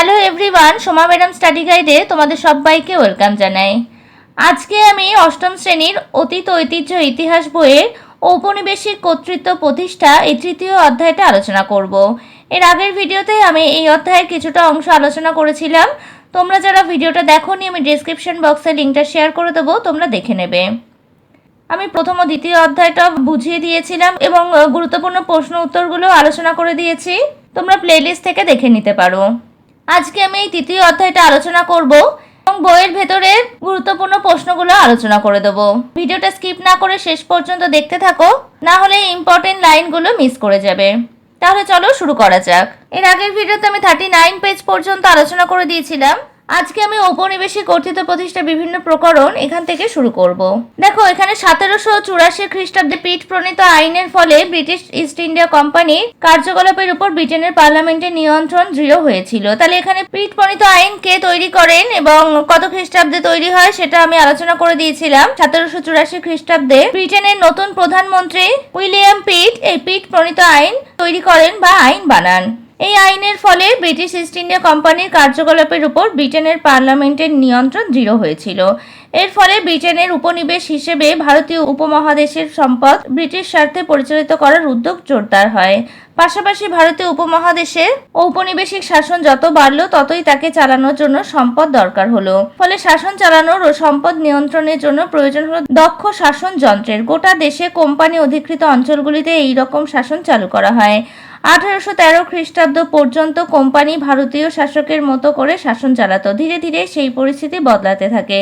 Hello everyone Soma madam study গাইডে তোমাদের সবাইকে welcome জানাই। আজকে আমি অষ্টম শ্রেণির অতীত ঐতিহ্য ইতিহাস বইয়ের ঔপনিবেশিক কর্তৃত্ব প্রতিষ্ঠা এই তৃতীয় অধ্যায়টা আলোচনা করব। এর আগের ভিডিওতে আমি এই অধ্যায়ের কিছুটা অংশ আলোচনা করেছিলাম। তোমরা যারা ভিডিওটা দেখোনি, আমি ডিসক্রিপশন বক্সে লিঙ্কটা শেয়ার করে দেবো, তোমরা দেখে নেবে। আমি প্রথম ও দ্বিতীয় অধ্যায়টা বুঝিয়ে দিয়েছিলাম এবং গুরুত্বপূর্ণ প্রশ্ন উত্তরগুলো আলোচনা করে দিয়েছি। তোমরা প্লেলিস্ট থেকে দেখে নিতে পারো। আজকে আমি এই তৃতীয় অধ্যায়টা আলোচনা করব এবং বইয়ের ভেতরের গুরুত্বপূর্ণ প্রশ্নগুলো আলোচনা করে দেবো। ভিডিওটা স্কিপ না করে শেষ পর্যন্ত দেখতে থাকো, না হলে ইম্পর্টেন্ট লাইনগুলো মিস করে যাবে। তাহলে চলো শুরু করা যাক। এর আগের ভিডিওতে আমি থার্টি নাইন পেজ পর্যন্ত আলোচনা করে দিয়েছিলাম। আজকে আমি ঔপনিবেশিক কর্তৃত্ব প্রতিষ্ঠা বিভিন্ন প্রকরণ এখান থেকে শুরু করব। দেখো, এখানে সতেরোশো চুরাশি খ্রিস্টাব্দে পিঠ প্রণীত আইনের ফলে ব্রিটিশ ইস্ট ইন্ডিয়া কোম্পানির কার্যকলাপের উপর ব্রিটেনের পার্লামেন্টের নিয়ন্ত্রণ দৃঢ় হয়েছিল। তাহলে এখানে পিঠ প্রণীত আইন কে তৈরি করেন এবং কত খ্রিস্টাব্দে তৈরি হয় সেটা আমি আলোচনা করে দিয়েছিলাম। সতেরোশো চুরাশি খ্রিস্টাব্দে ব্রিটেনের নতুন প্রধানমন্ত্রী উইলিয়াম পিট এই পিট প্রণীত আইন তৈরি করেন বা আইন বানান। এই আইনের ফলে ব্রিটিশ ইস্ট ইন্ডিয়া কোম্পানির কার্যকলাপের উপর ব্রিটেনের পার্লামেন্টের নিয়ন্ত্রণ দৃঢ় হয়েছিল। এর ফলে ব্রিটেনের উপনিবেশ হিসেবে ভারতীয় উপমহাদেশের সম্পদ ব্রিটিশ স্বার্থে পরিচালিত করার উদ্যোগ জোরদার হয়। পাশাপাশি ভারতীয় উপমহাদেশে ঔপনিবেশিক শাসন যত বাড়লো, ততই তাকে চালানোর জন্য সম্পদ দরকার হলো। ফলে শাসন চালানোর ও সম্পদ নিয়ন্ত্রণের জন্য প্রয়োজন হলো দক্ষ শাসন যন্ত্রের গোটা দেশে কোম্পানি অধিকৃত অঞ্চলগুলিতে এই রকম শাসন চালু করা হয়। আঠারোশো তেরো খ্রিস্টাব্দ পর্যন্ত কোম্পানি ভারতীয় শাসকের মতো করে শাসন চালাত। ধীরে ধীরে সেই পরিস্থিতি বদলাতে থাকে।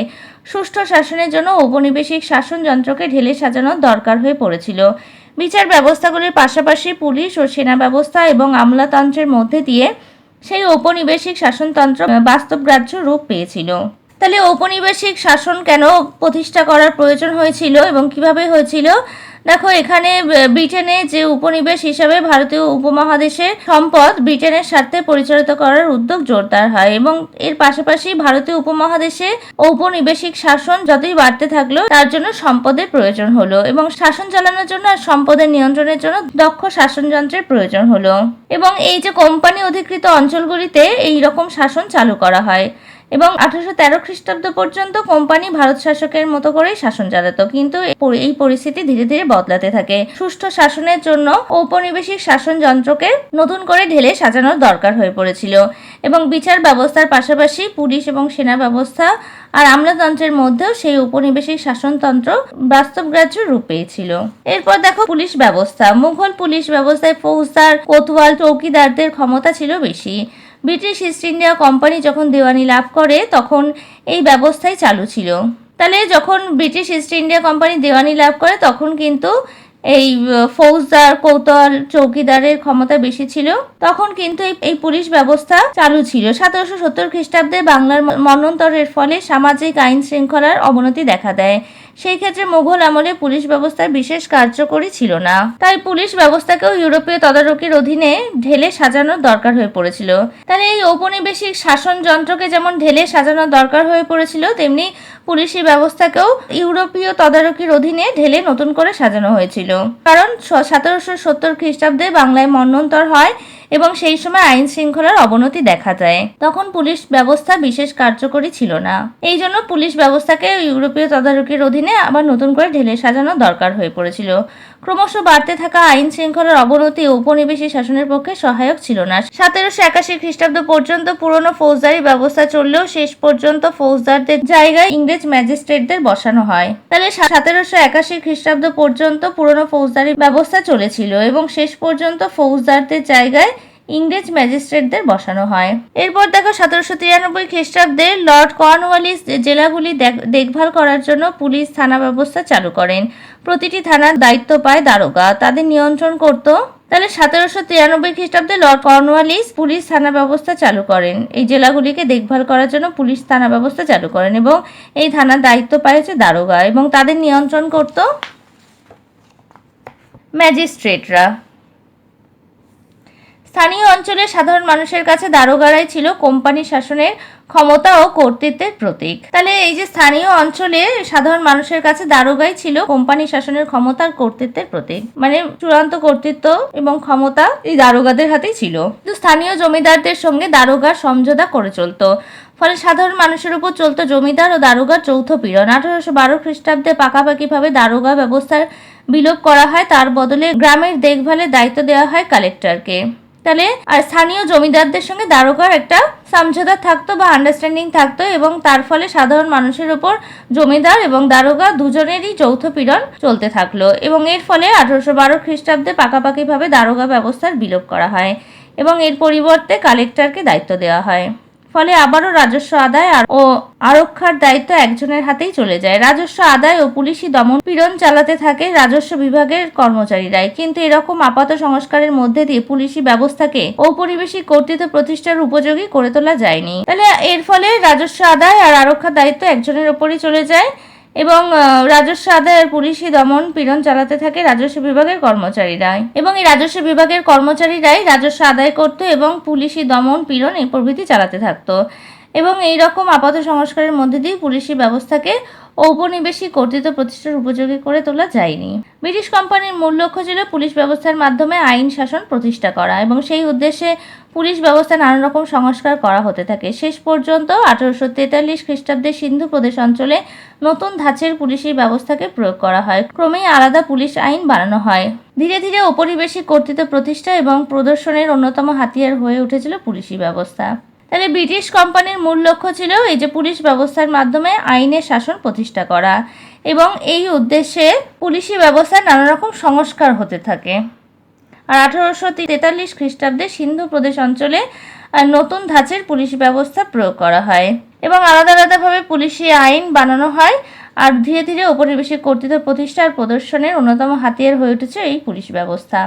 সুষ্ঠু শাসনের জন্য ঔপনিবেশিক শাসন যন্ত্রকে ঢেলে সাজানোর দরকার হয়ে পড়েছিল। বিচার ব্যবস্থাগুলির পাশাপাশি পুলিশ ও সেনা ব্যবস্থা এবং আমলাতন্ত্রের মধ্যে দিয়ে সেই ঔপনিবেশিক শাসনতন্ত্র বাস্তবগ্রাহ্য রূপ পেয়েছিল। তাহলে ঔপনিবেশিক শাসন কেন প্রতিষ্ঠা করার প্রয়োজন হয়েছিল এবং কীভাবে হয়েছিল? দেখো, এখানে ব্রিটেনে যে উপনিবেশ হিসাবে ভারতীয় উপমহাদেশের সম্পদ ব্রিটেনের স্বার্থে পরিচালিত করার উদ্যোগ জোরদার হয় এবং এর পাশাপাশি ভারতীয় উপমহাদেশে ঔপনিবেশিক শাসন যতই বাড়তে থাকল, তার জন্য সম্পদের প্রয়োজন হলো এবং শাসন চালানোর জন্য আর সম্পদের নিয়ন্ত্রণের জন্য দক্ষ শাসনযন্ত্রের প্রয়োজন হলো। এবং এই যে কোম্পানি অধিকৃত অঞ্চলগুলিতে এই রকম শাসন চালু করা হয় এবং আঠারোশো তেরো খ্রিস্টাব্দ পর্যন্ত কোম্পানি ভারত শাসকের মতো করেই শাসন চালাতো। কিন্তু এই পরিস্থিতি ধীরে ধীরে বদলাতে থাকে। সুষ্ঠু শাসনের জন্য ঔপনিবেশিক শাসন যন্ত্রকে নতুন করে ঢেলে সাজানোর দরকার হয়ে পড়েছিল এবং বিচার ব্যবস্থার পাশাপাশি পুলিশ এবং সেনা ব্যবস্থা আর আমলাতন্ত্রের মধ্যেও সেই উপনিবেশিক শাসনতন্ত্র বাস্তবগ্রাহ্য রূপ পেয়েছিল এরপর দেখো পুলিশ ব্যবস্থা। মুঘল পুলিশ ব্যবস্থায় ফৌজদার কোতওয়াল চৌকিদারদের ক্ষমতা ছিল বেশি। ব্রিটিশ ইস্ট ইন্ডিয়া কোম্পানি যখন দেওয়ানি লাভ করে, তখন এই ব্যবস্থাই চালু ছিল। তাহলে যখন ব্রিটিশ ইস্ট ইন্ডিয়া কোম্পানি দেওয়ানি লাভ করে, তখন কিন্তু এই ফৌজদার কৌতল চৌকিদারের ক্ষমতা বেশি ছিল। তখন কিন্তু এই- পুলিশ ব্যবস্থা চালু ছিল। সতেরোশো সত্তর খ্রিস্টাব্দে বাংলার ম- মন্বন্তরের ফলে সামাজিক আইন শৃঙ্খলার অবনতি দেখা দেয়। সেই ক্ষেত্রে মুঘল আমলে পুলিশ ব্যবস্থা বিশেষ কার্যকরী ছিল না। তাই পুলিশ ব্যবস্থাকেও ইউরোপীয় তদারকির অধীনে ঢেলে সাজানোর দরকার হয়ে পড়েছিল। তাহলে এই ঔপনিবেশিক শাসন যন্ত্রকে যেমন ঢেলে সাজানোর দরকার হয়ে পড়েছিল, তেমনি পুলিশি ব্যবস্থাকেও ইউরোপীয় তদারকির অধীনে ঢেলে নতুন করে সাজানো হয়েছিল। কারণ সতেরোশো সত্তর খ্রিস্টাব্দে বাংলায় মন্বন্তর হয় এবং সেই সময় আইন শৃঙ্খলার অবনতি দেখা যায় তখন পুলিশ ব্যবস্থা বিশেষ কার্যকরী ছিল না। এই জন্য পুলিশ ব্যবস্থাকে ইউরোপীয় তদারকির অধীনে আবার নতুন করে ঢেলে সাজানো দরকার হয়ে পড়েছিল। ক্রমশ বাড়তে থাকা আইন শৃঙ্খলার অবনতি ঔপনিবেশিক শাসনের পক্ষে সহায়ক ছিল না। সতেরোশো একাশি খ্রিস্টাব্দ পর্যন্ত পুরনো ফৌজদারি ব্যবস্থা চললেও শেষ পর্যন্ত ফৌজদারদের জায়গায় ইংরেজ ম্যাজিস্ট্রেটদের বসানো হয়। তাহলে সতেরোশো একাশি খ্রিস্টাব্দ পর্যন্ত পুরনো ফৌজদারি ব্যবস্থা চলেছিল এবং শেষ পর্যন্ত ফৌজদারদের জায়গায় ইংরেজ ম্যাজিস্ট্রেটদের বসানো হয়। এরপর দেখো সতেরোশো তিরানব্বই খ্রিস্টাব্দে লর্ড কর্নওয়ালিস জেলাগুলি দেখ- দেখভাল করার জন্য পুলিশ থানা ব্যবস্থা চালু করেন। প্রতিটি থানার দায়িত্ব পায় দারোগা। তাদের নিয়ন্ত্রণ করত। তাহলে সতেরোশো তিরানব্বই খ্রিস্টাব্দে লর্ড কর্নওয়ালিস পুলিশ থানা ব্যবস্থা চালু করেন। এই জেলাগুলিকে দেখভাল করার জন্য পুলিশ থানা ব্যবস্থা চালু করেন এবং এই থানার দায়িত্ব পায় হচ্ছে দারোগা এবং তাদের নিয়ন্ত্রণ করত ম্যাজিস্ট্রেটরা। স্থানীয় অঞ্চলের সাধারণ মানুষের কাছে দারোগারাই ছিল কোম্পানি শাসনের ক্ষমতা ও কর্তৃত্বের প্রতীক। তাহলে এই যে স্থানীয় অঞ্চলে সাধারণ মানুষের কাছে দারোগাই ছিল কোম্পানি শাসনের ক্ষমতার কর্তৃত্বের প্রতীক। মানে চূড়ান্ত কর্তৃত্ব এবং ক্ষমতা এই দারোগাদের হাতেই ছিল। কিন্তু স্থানীয় জমিদারদের সঙ্গে দারোগার সমঝোতা করে চলতো। ফলে সাধারণ মানুষের উপর চলতো জমিদার ও দারোগার যৌথ পীড়ন। আঠারোশো বারো খ্রিস্টাব্দে পাকাপাকিভাবে দারোগা ব্যবস্থার বিলোপ করা হয়, তার বদলে গ্রামের দেখভালের দায়িত্ব দেওয়া হয় কালেক্টরকে। তাহলে, আর স্থানীয় জমিদারদের সঙ্গে দারোগার একটা সমঝোতা থাকতো বা আন্ডারস্ট্যান্ডিং থাকতো এবং তার ফলে সাধারণ মানুষের ওপর জমিদার এবং দারোগা দুজনেরই যৌথ পীড়ন চলতে থাকল এবং এর ফলে আঠারোশো বারো খ্রিস্টাব্দে পাকাপাকিভাবে দারোগা ব্যবস্থার বিলোপ করা হয় এবং এর পরিবর্তে কালেক্টরকে দায়িত্ব দেওয়া হয়। ফলে আবারও রাজস্ব আদায় ও আরক্ষার দায়িত্ব একজনের হাতেই চলে যায়। রাজস্ব আদায় ও পুলিশি দমন পীড়ন চালাতে থাকে রাজস্ব বিভাগের কর্মচারীরাই কিন্তু এরকম আপাত সংস্কারের মধ্যে দিয়ে পুলিশি ব্যবস্থাকে ঔপনিবেশিক কর্তৃত্ব প্রতিষ্ঠার উপযোগী করে তোলা যায়নি। তাহলে এর ফলে রাজস্ব আদায় আর আরক্ষার দায়িত্ব একজনের ওপরই চলে যায়। এবং রাজস্ব আদায়ের পুলিশি দমন পীড়ন চালাতে থাকে রাজস্ব বিভাগের কর্মচারীরাই। এবং এই রাজস্ব বিভাগের কর্মচারীরাই রাজস্ব আদায় করতো এবং পুলিশি দমন পীড়ন এই প্রভৃতি চালাতে থাকতো। এবং এই রকম আপাত সংস্কারের মধ্যে দিয়ে পুলিশি ব্যবস্থাকে ঔপনিবেশিক কর্তৃত্ব প্রতিষ্ঠার উপযোগী করে তোলা যায়নি। ব্রিটিশ কোম্পানির মূল লক্ষ্য ছিল পুলিশ ব্যবস্থার মাধ্যমে আইন শাসন প্রতিষ্ঠা করা এবং সেই উদ্দেশ্যে পুলিশ ব্যবস্থা নানা রকম সংস্কার করা হতে থাকে। শেষ পর্যন্ত আঠারোশো তেতাল্লিশ খ্রিস্টাব্দে সিন্ধু প্রদেশ অঞ্চলে নতুন ধাঁচের পুলিশি ব্যবস্থাকে প্রয়োগ করা হয়। ক্রমেই আলাদা পুলিশ আইন বানানো হয়। ধীরে ধীরে ঔপনিবেশিক কর্তৃত্ব প্রতিষ্ঠা এবং প্রদর্শনের অন্যতম হাতিয়ার হয়ে উঠেছিল পুলিশি ব্যবস্থা। তাহলে ব্রিটিশ কোম্পানির মূল লক্ষ্য ছিল এই যে পুলিশ ব্যবস্থার মাধ্যমে আইনের শাসন প্রতিষ্ঠা করা এবং এই উদ্দেশ্যে পুলিশি ব্যবস্থায় নানা রকম সংস্কার হতে থাকে। আর আঠারোশো তেতাল্লিশ খ্রিস্টাব্দে সিন্ধু প্রদেশ অঞ্চলে নতুন ধাঁচের পুলিশ ব্যবস্থা প্রয়োগ করা হয় এবং আলাদা আলাদাভাবে পুলিশি আইন বানানো হয় আর ধীরে ধীরে ঔপনিবেশিক কর্তৃত্ব প্রতিষ্ঠার প্রদর্শনের অন্যতম হাতিয়ার হয়ে উঠেছে এই পুলিশ ব্যবস্থা।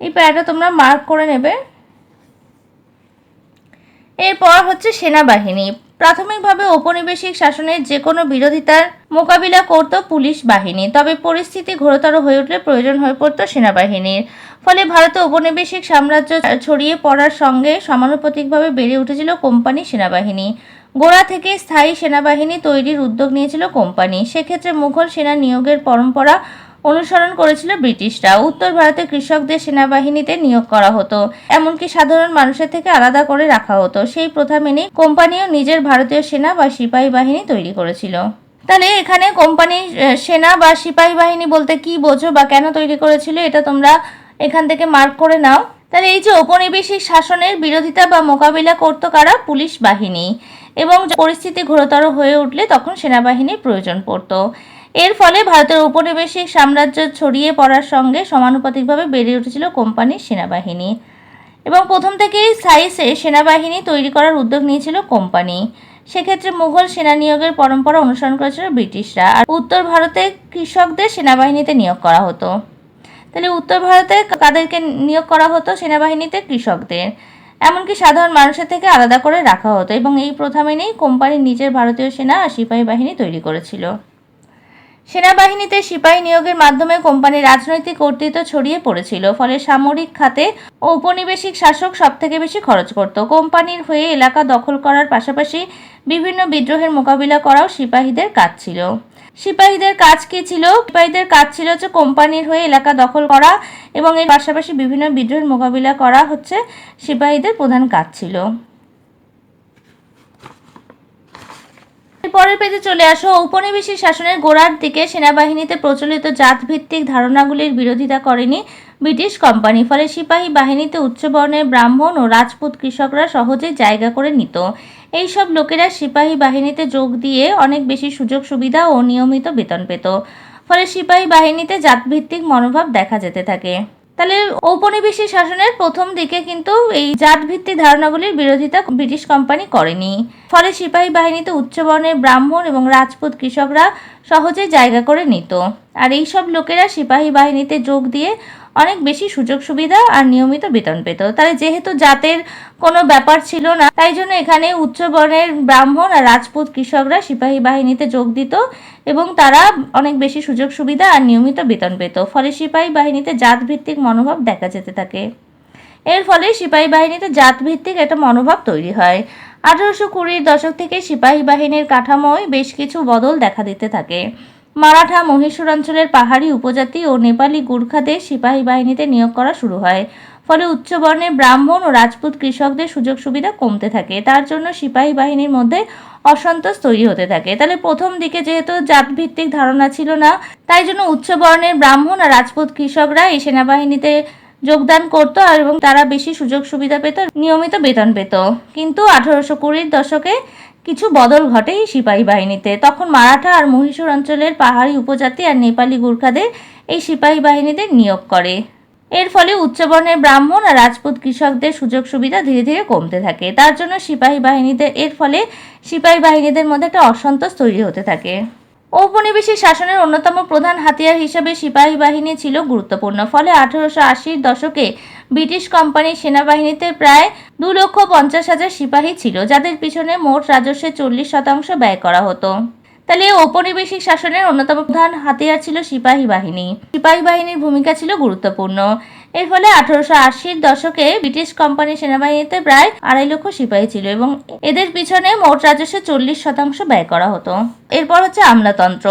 এই প্যারাটা তোমরা মার্ক করে নেবে। এরপর হচ্ছে সেনাবাহিনী। প্রাথমিকভাবে ঔপনিবেশিক শাসনের যে কোনো বিরোধিতার মোকাবিলা করত পুলিশ বাহিনী, তবে পরিস্থিতি ঘোরতর হয়ে উঠলে প্রয়োজন হয়ে পড়তো সেনাবাহিনীর। ফলে ভারতে ঔপনিবেশিক সাম্রাজ্য ছড়িয়ে পড়ার সঙ্গে সমানুপাতিকভাবে বেড়ে উঠেছিল কোম্পানি সেনাবাহিনী। গোড়া থেকে স্থায়ী সেনাবাহিনী তৈরির উদ্যোগ নিয়েছিল কোম্পানি। সেক্ষেত্রে মুঘল সেনা নিয়োগের পরম্পরা অনুসরণ করেছিল ব্রিটিশরা। উত্তর ভারতে কৃষকদের সেনাবাহিনীতে নিয়োগ করা হতো, এমনকি সাধারণ মানুষের থেকে আলাদা করে রাখা হতো। সেই প্রথা মেনে কোম্পানিও নিজের ভারতীয় সেনা বা সিপাহী বাহিনী তৈরি করেছিল। তাহলে এখানে কোম্পানি সেনা বা সিপাহী বাহিনী বলতে কি বোঝো বা কেন তৈরি করেছিল, এটা তোমরা এখান থেকে মার্ক করে নাও। তাহলে এই যে ঔপনিবেশিক শাসনের বিরোধিতা বা মোকাবিলা করতো কারা? পুলিশ বাহিনী। এবং পরিস্থিতি ঘোরতর হয়ে উঠলে তখন সেনাবাহিনীর প্রয়োজন পড়তো। এর ফলে ভারতের ঔপনিবেশিক সাম্রাজ্য ছড়িয়ে পড়ার সঙ্গে সমানুপাতিকভাবে বেড়ে উঠেছিল কোম্পানির সেনাবাহিনী। এবং প্রথম থেকেই স্থায়ী সে- সেনাবাহিনী তৈরি করার উদ্যোগ নিয়েছিল কোম্পানি। সেক্ষেত্রে মুঘল সেনা নিয়োগের পরম্পরা অনুসরণ করেছিল ব্রিটিশরা। আর উত্তর ভারতে কৃষকদের সেনাবাহিনীতে নিয়োগ করা হতো। তাহলে উত্তর ভারতে কাদেরকে নিয়োগ করা হতো? সেনাবাহিনীতে কৃষকদের। এমনকি সাধারণ মানুষের থেকে আলাদা করে রাখা হতো। এবং এই প্রথা মেনেই কোম্পানি নিজের ভারতীয় সেনা আর সিপাহী বাহিনী তৈরি করেছিল। সেনাবাহিনীতে সিপাহী নিয়োগের মাধ্যমে কোম্পানির রাজনৈতিক কর্তৃত্ব ছড়িয়ে পড়েছিল, ফলে সামরিক খাতে ঔপনিবেশিক শাসক সবথেকে বেশি খরচ করত। কোম্পানির হয়ে এলাকা দখল করার পাশাপাশি বিভিন্ন বিদ্রোহের মোকাবিলা করাও সিপাহীদের কাজ ছিল। সিপাহীদের কাজ কি ছিল? সিপাহীদের কাজ ছিল যে কোম্পানির হয়ে এলাকা দখল করা এবং এর পাশাপাশি বিভিন্ন বিদ্রোহের মোকাবিলা করা হচ্ছে সিপাহীদের প্রধান কাজ ছিল। পরের পেজে চলে আসো। ঔপনিবেশিক শাসনের গোড়ার দিকে সেনাবাহিনীতে প্রচলিত জাতভিত্তিক ধারণাগুলির বিরোধিতা করেনি ব্রিটিশ কোম্পানি। ফলে সিপাহী বাহিনীতে উচ্চবর্ণের ব্রাহ্মণ ও রাজপুত কৃষকরা সহজে জায়গা করে নিত। এইসব লোকেরা সিপাহী বাহিনীতে যোগ দিয়ে অনেক বেশি সুযোগ, সুবিধা ও নিয়মিত বেতন পেত। ফলে সিপাহী বাহিনীতে জাতভিত্তিক মনোভাব দেখা যেতে থাকে। তাহলে ঔপনিবেশিক শাসনের প্রথম দিকে কিন্তু এই জাত জাতভিত্তিক ধারণাগুলির বিরোধিতা ব্রিটিশ কোম্পানি করেনি। ফলে সিপাহী বাহিনীতে উচ্চবর্ণের ব্রাহ্মণ এবং রাজপুত কৃষকরা সহজে জায়গা করে নিত। আর এইসব লোকেরা সিপাহী বাহিনীতে যোগ দিয়ে অনেক বেশি সুযোগ সুবিধা আর নিয়মিত বেতন পেত। তাহলে যেহেতু জাতের কোনো ব্যাপার ছিল না, তাই জন্য এখানে উচ্চবর্ণের ব্রাহ্মণ আর রাজপুত কৃষকরা সিপাহী বাহিনীতে যোগ দিত এবং তারা অনেক বেশি সুযোগ সুবিধা আর নিয়মিত বেতন পেত। ফলে সিপাহী বাহিনীতে জাতভিত্তিক মনোভাব দেখা যেতে থাকে। এর ফলে সিপাহী বাহিনীতে জাতভিত্তিক একটা মনোভাব তৈরি হয়। আঠারোশো কুড়ির দশক থেকে সিপাহী বাহিনীর কাঠামোয় বেশ কিছু বদল দেখা দিতে থাকে। মারাঠা মহীশূর অঞ্চলের পাহাড়ি উপজাতি ও নেপালি গুর্খাদের সিপাহী বাহিনীতে নিয়োগ করা শুরু হয়। ফলে উচ্চবর্ণের ব্রাহ্মণ ও রাজপুত কৃষকদের সুযোগ সুবিধা কমতে থাকে। তার জন্য সিপাহী বাহিনীর মধ্যে অসন্তোষ তৈরি হতে থাকে। তাহলে প্রথম দিকে যেহেতু জাতভিত্তিক ধারণা ছিল না, তাই জন্য উচ্চবর্ণের ব্রাহ্মণ আর রাজপুত কৃষকরা এই সেনাবাহিনীতে যোগদান করত এবং তারা বেশি সুযোগ সুবিধা পেত, নিয়মিত বেতন পেত। কিন্তু আঠারোশো কুড়ির দশকে কিছু বদল ঘটে এই সিপাহী বাহিনীতে। তখন মারাঠা আর মহীশূর অঞ্চলের পাহাড়ি উপজাতি আর নেপালি গুর্খাদের এই সিপাহী বাহিনীতে নিয়োগ করে। এর ফলে উচ্চবর্ণের ব্রাহ্মণ আর রাজপুত কৃষকদের সুযোগ সুবিধা ধীরে ধীরে কমতে থাকে। তার জন্য সিপাহী বাহিনীতে এর ফলে সিপাহী বাহিনীদের মধ্যে একটা অসন্তোষ তৈরি হতে থাকে। ঔপনিবেশিক শাসনের অন্যতম প্রধান হাতিয়ার হিসেবে সিপাহী বাহিনী ছিল গুরুত্বপূর্ণ, ফলে আঠারোশো আশির দশকে ব্রিটিশ কোম্পানির সেনাবাহিনীতে প্রায় দু লক্ষ পঞ্চাশ হাজার সিপাহী ছিল, যাদের পিছনে মোট রাজস্বের চল্লিশ শতাংশ ব্যয় করা হতো। তাহলে ঔপনিবেশিক শাসনের অন্যতম প্রধান হাতিয়ার ছিল সিপাহী বাহিনী। সিপাহী বাহিনীর ভূমিকা ছিল গুরুত্বপূর্ণ। এর ফলে আঠারোশো আশির দশকে ব্রিটিশ কোম্পানির সেনাবাহিনীতে প্রায় আড়াই লক্ষ সিপাহী ছিল এবং এদের পিছনে মোট রাজস্ব চল্লিশ শতাংশ ব্যয় করা হতো। এরপর হচ্ছে আমলাতন্ত্র।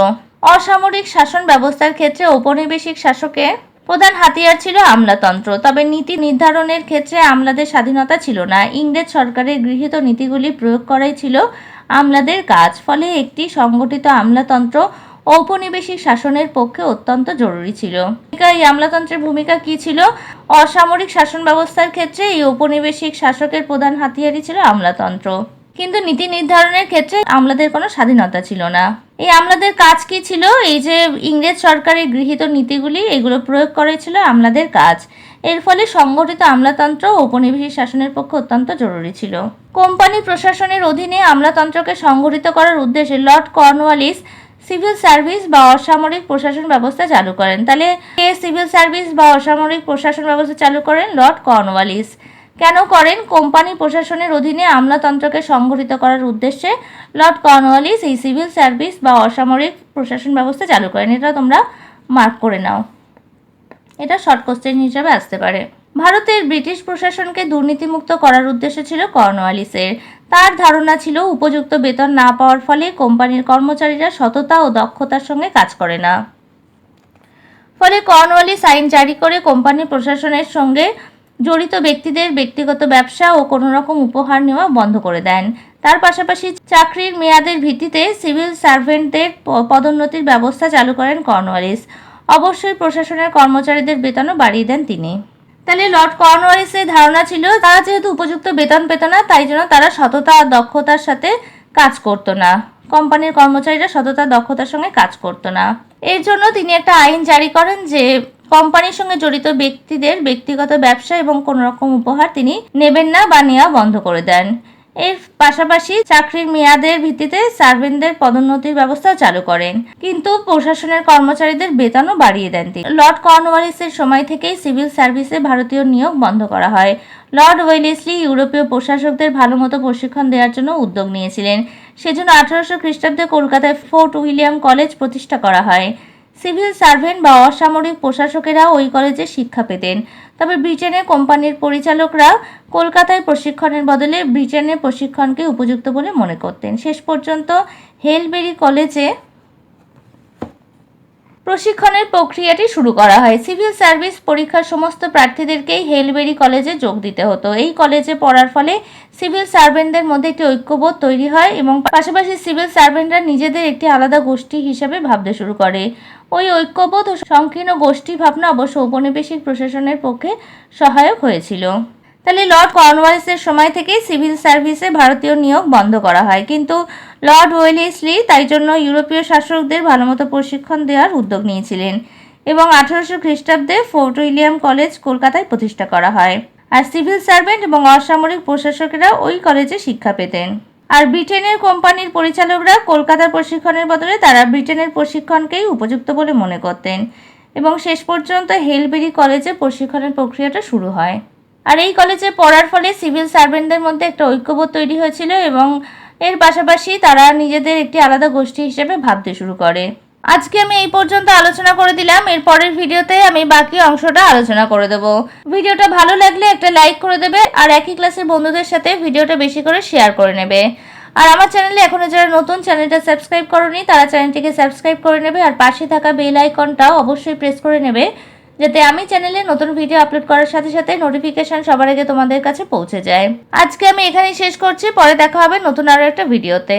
অসামরিক শাসন ব্যবস্থার ক্ষেত্রে ঔপনিবেশিক শাসকের প্রধান হাতিয়ার ছিল আমলাতন্ত্র, তবে নীতি নির্ধারণের ক্ষেত্রে আমলাদের স্বাধীনতা ছিল না। ইংরেজ সরকারের গৃহীত নীতিগুলি প্রয়োগ করাই ছিল আমলাদের কাজ, ফলে একটি সংগঠিত আমলাতন্ত্র ঔপনিবেশিক শাসনের পক্ষে অত্যন্ত জরুরি ছিল। এই আমলাতন্ত্রের ভূমিকা কি ছিল? অসামরিক শাসন ব্যবস্থার ক্ষেত্রে এই ঔপনিবেশিক শাসকের প্রধান হাতিয়ারই ছিল আমলাতন্ত্র। কিন্তু নীতি নির্ধারণের ক্ষেত্রে আমলাদের কোনো স্বাধীনতা ছিল না। এই আমলাদের কাজ কি ছিল? এই যে ইংরেজ সরকারের গৃহীত নীতিগুলি, এগুলো প্রয়োগ করেছিল আমলাদের কাজ। এর ফলে সংগঠিত আমলাতন্ত্র ঔপনিবেশিক শাসনের পক্ষে অত্যন্ত জরুরি ছিল। কোম্পানি প্রশাসনের অধীনে আমলাতন্ত্রকে সংগঠিত করার উদ্দেশ্যে লর্ড কর্নওয়ালিস সিভিল সার্ভিস বা অসামরিক প্রশাসন ব্যবস্থা চালু করেন। তাহলে কে সিভিল সার্ভিস বা অসামরিক প্রশাসন ব্যবস্থা চালু করেন? Lord Cornwallis. কেন করেন? কোম্পানি প্রশাসনের অধীনে আমলাতন্ত্রকে সংগঠিত করার উদ্দেশ্যে লর্ড কর্নওয়ালিস এই সিভিল সার্ভিস বা অসামরিক প্রশাসন ব্যবস্থা চালু করেন। এটা তোমরা মার্ক করে নাও। এটা শর্ট কোশ্চেন হিসাবে আসতে পারে। ভারতের ব্রিটিশ প্রশাসনকে দুর্নীতিমুক্ত করার উদ্দেশ্য ছিল কর্নওয়ালিসের তার ধারণা ছিল উপযুক্ত বেতন না পাওয়ার ফলে কোম্পানির কর্মচারীরা সততা ও দক্ষতার সঙ্গে কাজ করে না। ফলে কর্নওয়ালিস আইন জারি করে কোম্পানির প্রশাসনের সঙ্গে জড়িত ব্যক্তিদের ব্যক্তিগত ব্যবসা ও কোনো রকম উপহার নেওয়া বন্ধ করে দেন। তার পাশাপাশি চাকরির মেয়াদের ভিত্তিতে সিভিল সার্ভেন্টদের পদোন্নতির ব্যবস্থা চালু করেন কর্নওয়ালিস অবশ্যই প্রশাসনের কর্মচারীদের বেতনও বাড়িয়ে দেন তিনি। তাহলে লর্ড কর্নওয়ালিসের ধারণা ছিল, তারা যেহেতু উপযুক্ত বেতন পেত না, তাই জন্য তারা সততা আর দক্ষতার সাথে কাজ করতো না। কোম্পানির কর্মচারীরা সততা, দক্ষতার সঙ্গে কাজ করতো না। এর জন্য তিনি একটা আইন জারি করেন যে, কোম্পানির সঙ্গে জড়িত ব্যক্তিদের ব্যক্তিগত ব্যবসা এবং কোনো রকম উপহার তিনি নেবেন না বা নেওয়া বন্ধ করে দেন। এর পাশাপাশি চাকরির মেয়াদের ভিত্তিতে সার্ভেন্টদের পদোন্নতির ব্যবস্থা চালু করেন। কিন্তু প্রশাসনের কর্মচারীদের বেতনও বাড়িয়ে দেন তিনি। লর্ড কর্নওয়ালিসের সময় থেকেই সিভিল সার্ভিসে ভারতীয় নিয়োগ বন্ধ করা হয়। লর্ড ওয়েলেসলি ইউরোপীয় প্রশাসকদের ভালো মতো প্রশিক্ষণ দেওয়ার জন্য উদ্যোগ নিয়েছিলেন। সেজন্য আঠারোশো খ্রিস্টাব্দে কলকাতায় ফোর্ট উইলিয়াম কলেজ প্রতিষ্ঠা করা হয়। সিভিল সার্ভেন্ট বা অসামরিক প্রশাসকেরা ওই কলেজে শিক্ষা পেতেন। তবে ব্রিটেনের কোম্পানির পরিচালকরা কলকাতায় প্রশিক্ষণের বদলে ব্রিটেনের প্রশিক্ষণকে উপযুক্ত বলে মনে করতেন। শেষ পর্যন্ত হেলবেরি কলেজে প্রশিক্ষণের প্রক্রিয়াটি শুরু করা হয়। সিভিল সার্ভিস পরীক্ষার সমস্ত প্রার্থীদেরকেই হেলবেরি কলেজে যোগ দিতে হতো। এই কলেজে পড়ার ফলে সিভিল সার্ভেন্টদের মধ্যে একটি ঐক্যবোধ তৈরি হয় এবং পাশাপাশি সিভিল সার্ভেন্টরা নিজেদের একটি আলাদা গোষ্ঠী হিসেবে ভাবতে শুরু করে। ওই ঐক্যবোধ ও সংকীর্ণ গোষ্ঠী ভাবনা অবশ্য ঔপনিবেশিক প্রশাসনের পক্ষে সহায়ক হয়েছিল। তাহলে লর্ড কর্নওয়ালিসের সময় থেকেই সিভিল সার্ভিসে ভারতীয় নিয়োগ বন্ধ করা হয়। কিন্তু লর্ড ওয়েলেসলি তাই জন্য ইউরোপীয় শাসকদের ভালোমতো প্রশিক্ষণ দেওয়ার উদ্যোগ নিয়েছিলেন এবং আঠারোশো খ্রিস্টাব্দে ফোর্ট উইলিয়াম কলেজ কলকাতায় প্রতিষ্ঠা করা হয়। আর সিভিল সার্ভেন্ট এবং অসামরিক প্রশাসকেরা ওই কলেজে শিক্ষা পেতেন। আর ব্রিটেনের কোম্পানির পরিচালকরা কলকাতার প্রশিক্ষণের বদলে তারা ব্রিটেনের প্রশিক্ষণকেই উপযুক্ত বলে মনে করতেন এবং শেষ পর্যন্ত হেলবেরি কলেজে প্রশিক্ষণের প্রক্রিয়াটা শুরু হয়। আর এই কলেজে পড়ার ফলে সিভিল সার্ভেন্টদের মধ্যে একটা ঐক্যবোধ তৈরি হয়েছিল এবং এর পাশাপাশি তারা নিজেদের একটি আলাদা গোষ্ঠী হিসেবে ভাবতে শুরু করে। আজকে আমি এই পর্যন্ত আলোচনা করে দিলাম। এর পরের ভিডিওতে আমি বাকি অংশটা আলোচনা করে দেব। ভিডিওটা ভালো লাগলে একটা লাইক করে দেবে আর একই ক্লাসের বন্ধুদের সাথে ভিডিওটা বেশি করে শেয়ার করে নেবে। আর আমার চ্যানেলে এখনও যারা নতুন, চ্যানেলটা সাবস্ক্রাইব করনি, তারা চ্যানেলটিকে সাবস্ক্রাইব করে নেবে আর পাশে থাকা বেল আইকনটাও অবশ্যই প্রেস করে নেবে। যাতে আমি চ্যানেলে নতুন ভিডিও আপলোড করার সাথে সাথে নোটিফিকেশন সবার আগে তোমাদের কাছে পৌঁছে যায়। আজকে আমি এখানেই শেষ করছি, পরে দেখা হবে নতুন আরও একটা ভিডিওতে